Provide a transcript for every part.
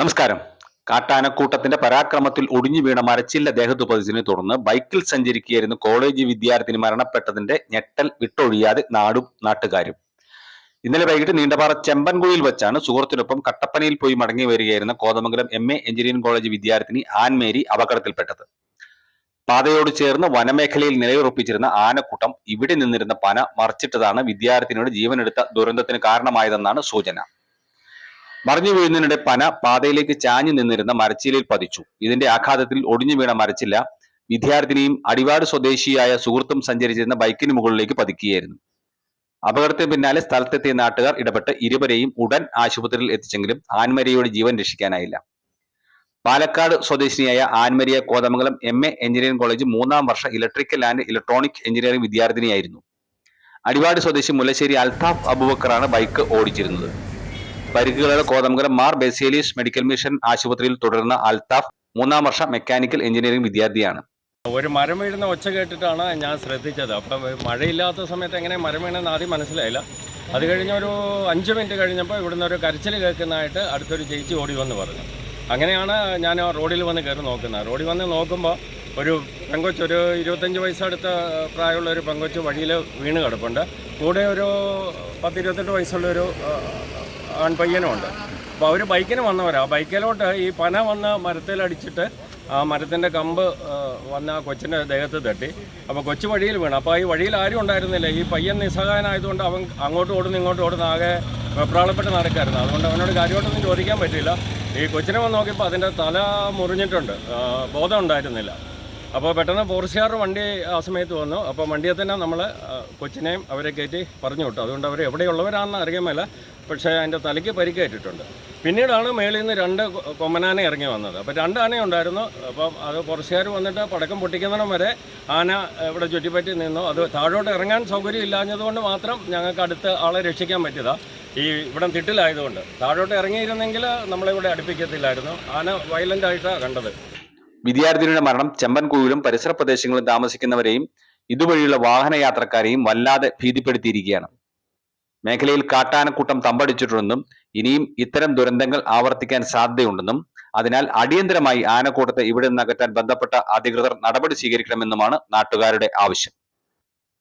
നമസ്കാരം. കാട്ടാനക്കൂട്ടത്തിന്റെ പരാക്രമത്തിൽ ഒടിഞ്ഞു വീണ മരച്ചില്ല ദേഹത്ത് പതിച്ചതിനെ തുടർന്ന് ബൈക്കിൽ സഞ്ചരിക്കുകയായിരുന്ന കോളേജ് വിദ്യാർത്ഥിനി മരണപ്പെട്ടതിന്റെ ഞെട്ടൽ വിട്ടൊഴിയാതെ നാടും നാട്ടുകാരും. ഇന്നലെ വൈകിട്ട് നീണ്ടപാറ ചെമ്പൻകുഴിയിൽ വെച്ചാണ് സുഹൃത്തിനൊപ്പം കട്ടപ്പനയിൽ പോയി മടങ്ങി വരികയായിരുന്ന Kothamangalam M A engineering college വിദ്യാർത്ഥിനി ആൻമേരി അപകടത്തിൽപ്പെട്ടത്. പാതയോട് ചേർന്ന് വനമേഖലയിൽ നിലയുറപ്പിച്ചിരുന്ന ആനക്കൂട്ടം ഇവിടെ നിന്നിരുന്ന പന മറിച്ചിട്ടതാണ് വിദ്യാർത്ഥിനിയുടെ ജീവനെടുത്ത ദുരന്തത്തിന് കാരണമായതെന്നാണ് സൂചന. മറിഞ്ഞു വീഴുന്നതിനിടെ പന പാതയിലേക്ക് ചാഞ്ഞു നിന്നിരുന്ന മരച്ചിലയിൽ പതിച്ചു. ഇതിന്റെ ആഘാതത്തിൽ ഒടിഞ്ഞു വീണ മരച്ചില്ല വിദ്യാർത്ഥിനിയും അടിവാട് സ്വദേശിയായ സുഹൃത്തും സഞ്ചരിച്ചിരുന്ന ബൈക്കിന് മുകളിലേക്ക് പതിക്കുകയായിരുന്നു അപകടത്തിന് പിന്നാലെ സ്ഥലത്തെത്തിയ നാട്ടുകാർ ഇടപെട്ട് ഇരുവരെയും ഉടൻ ആശുപത്രിയിൽ എത്തിച്ചെങ്കിലും ആൻമരിയയുടെ ജീവൻ രക്ഷിക്കാനായില്ല. പാലക്കാട് സ്വദേശിനിയായ Annmaria Kothamangalam M A engineering college മൂന്നാം വർഷ ഇലക്ട്രിക്കൽ ആൻഡ് ഇലക്ട്രോണിക് എഞ്ചിനീയറിംഗ് വിദ്യാർത്ഥിനിയായിരുന്നു. അടിവാട് സ്വദേശി മുല്ലശ്ശേരി അൽതാഫ് അബുബക്കറാണ് ബൈക്ക് ഓടിച്ചിരുന്നത്. പരിക്കുകളോടെ കോതമംഗലം മാർ ബെസേലിയസ് മെഡിക്കൽ മിഷൻ ആശുപത്രിയിൽ തുടരുന്ന അൽതാഫ് മൂന്നാം വർഷ മെക്കാനിക്കൽ എഞ്ചിനീയറിംഗ് വിദ്യാർത്ഥിയാണ്. ഒരു മരം വീഴുന്ന ഒച്ച കേട്ടിട്ടാണ് ഞാൻ ശ്രദ്ധിച്ചത്. അപ്പം മഴയില്ലാത്ത സമയത്ത് എങ്ങനെ മരം വീണെന്ന് ആദ്യം മനസ്സിലായില്ല. അത് കഴിഞ്ഞ ഒരു അഞ്ച് മിനിറ്റ് കഴിഞ്ഞപ്പോൾ ഇവിടുന്ന് ഒരു കരച്ചിൽ കേൾക്കുന്നതായിട്ട് അടുത്തൊരു ചേച്ചി ഓടി വന്ന് പറഞ്ഞു. അങ്ങനെയാണ് ഞാൻ റോഡിൽ വന്ന് കയറി നോക്കുന്നത്. റോഡിൽ വന്ന് നോക്കുമ്പോൾ ഒരു പെങ്കൊച്ച് ഒരു ഇരുപത്തഞ്ച് വയസ്സടുത്ത പ്രായമുള്ള ഒരു പെങ്കൊച്ച് വഴിയിൽ വീണ് കിടപ്പുണ്ട്. കൂടെ ഒരു പത്ത് ഇരുപത്തെട്ട് വയസ്സുള്ള ഒരു ആൺപയ്യനുമുണ്ട് അപ്പോൾ അവർ ബൈക്കിന് വന്നവരാ. ബൈക്കിലോട്ട് ഈ പന വന്ന് മരത്തിലടിച്ചിട്ട് ആ മരത്തിന്റെ കമ്പ് വന്ന ആ കൊച്ചിന്റെ ദേഹത്ത് തട്ടി. അപ്പോൾ കൊച്ചു വഴിയിൽ വീണു. അപ്പോൾ ഈ വഴിയിൽ ആരും ഉണ്ടായിരുന്നില്ല. ഈ പയ്യൻ നിസ്സഹായനായതുകൊണ്ട് അവൻ അങ്ങോട്ട് ഓടുന്നു ഇങ്ങോട്ട് ഓടുന്ന ആകെ വെപ്രാളപ്പെട്ട് നടക്കായിരുന്നു. അതുകൊണ്ട് അവനോട് കാര്യമായിട്ടൊന്നും ചോദിക്കാൻ പറ്റില്ല ഈ കൊച്ചിനെ വന്ന് നോക്കിയപ്പോൾ അതിന്റെ തല മുറിഞ്ഞിട്ടുണ്ട്. ബോധം ഉണ്ടായിരുന്നില്ല. അപ്പോൾ പെട്ടെന്ന് ഫോറസ്റ്റുകാർ വണ്ടി ആ സമയത്ത് വന്നു. അപ്പോൾ വണ്ടിയെ തന്നെ നമ്മൾ കൊച്ചിനെയും അവരെ കയറ്റി പറഞ്ഞു വിട്ടു. അതുകൊണ്ട് അവർ എവിടെയുള്ളവരാണെന്ന് അറിയാൻ മേല. പക്ഷേ അതിന്റെ തലയ്ക്ക് പരിക്കേറ്റിട്ടുണ്ട്. പിന്നീടാണ് മേളിൽ നിന്ന് രണ്ട് കൊമ്മനാന ഇറങ്ങി വന്നത്. അപ്പോൾ രണ്ട് ആന ഉണ്ടായിരുന്നു. അപ്പം അത് ഫോറസ്റ്റുകാർ വന്നിട്ട് പടക്കം പൊട്ടിക്കുന്നിടം വരെ ആന ഇവിടെ ചുറ്റിപ്പറ്റി നിന്നു. അത് താഴോട്ട് ഇറങ്ങാൻ സൗകര്യം ഇല്ലാഞ്ഞതുകൊണ്ട് മാത്രം ഞങ്ങൾക്ക് അടുത്ത് ആളെ രക്ഷിക്കാൻ പറ്റിയതാ. ഈ ഇവിടെ തിട്ടിലായതുകൊണ്ട്. താഴോട്ട് ഇറങ്ങിയിരുന്നെങ്കിൽ നമ്മളിവിടെ അടുപ്പിക്കത്തില്ലായിരുന്നു. ആന വയലന്റ് ആയിട്ടാണ് കണ്ടത്. വിദ്യാർത്ഥിനിയുടെ മരണം ചെമ്പൻകുഴിയിലും പരിസര പ്രദേശങ്ങളിലും താമസിക്കുന്നവരെയും ഇതുവഴിയുള്ള വാഹന യാത്രക്കാരെയും വല്ലാതെ ഭീതിപ്പെടുത്തിയിരിക്കുകയാണ്. മേഖലയിൽ കാട്ടാനക്കൂട്ടം തമ്പടിച്ചിട്ടുണ്ടെന്നും ഇനിയും ഇത്തരം ദുരന്തങ്ങൾ ആവർത്തിക്കാൻ സാധ്യതയുണ്ടെന്നും അതിനാൽ അടിയന്തരമായി ആനക്കൂട്ടത്തെ ഇവിടെ നിന്ന് അകറ്റാൻ ബന്ധപ്പെട്ട അധികൃതർ നടപടി സ്വീകരിക്കണമെന്നുമാണ് നാട്ടുകാരുടെ ആവശ്യം.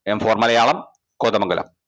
M four Malayalam Kothamangalam.